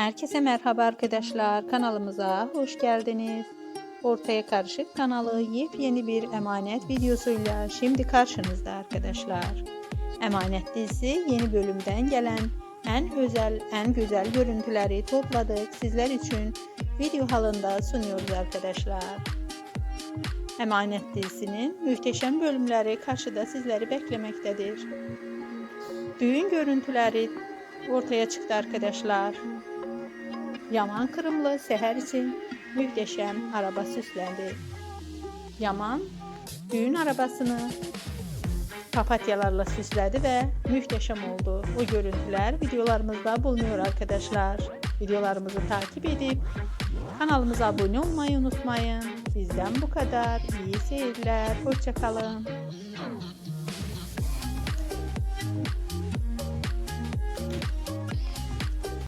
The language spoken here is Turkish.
Herkese merhaba arkadaşlar. Kanalımıza hoş geldiniz. Ortaya Karışık kanalı yepyeni bir emanet videosuyla şimdi karşınızda arkadaşlar. Emanet dizisi yeni bölümden gelen en özel, en güzel görüntüleri topladık. Sizler için video halinde sunuyoruz arkadaşlar. Emanet dizisinin muhteşem bölümleri karşıda sizleri beklemektedir. Düğün görüntüleri ortaya çıktı arkadaşlar. Yaman kırımlı seher için muhteşem araba süslendi. Yaman düğün arabasını papatyalarla süsledi ve muhteşem oldu. O görüntüler videolarımızda bulunuyor arkadaşlar. Videolarımızı takip edip kanalımıza abone olmayı unutmayın. Bizden bu kadar. İyi seyirler. Hoşçakalın.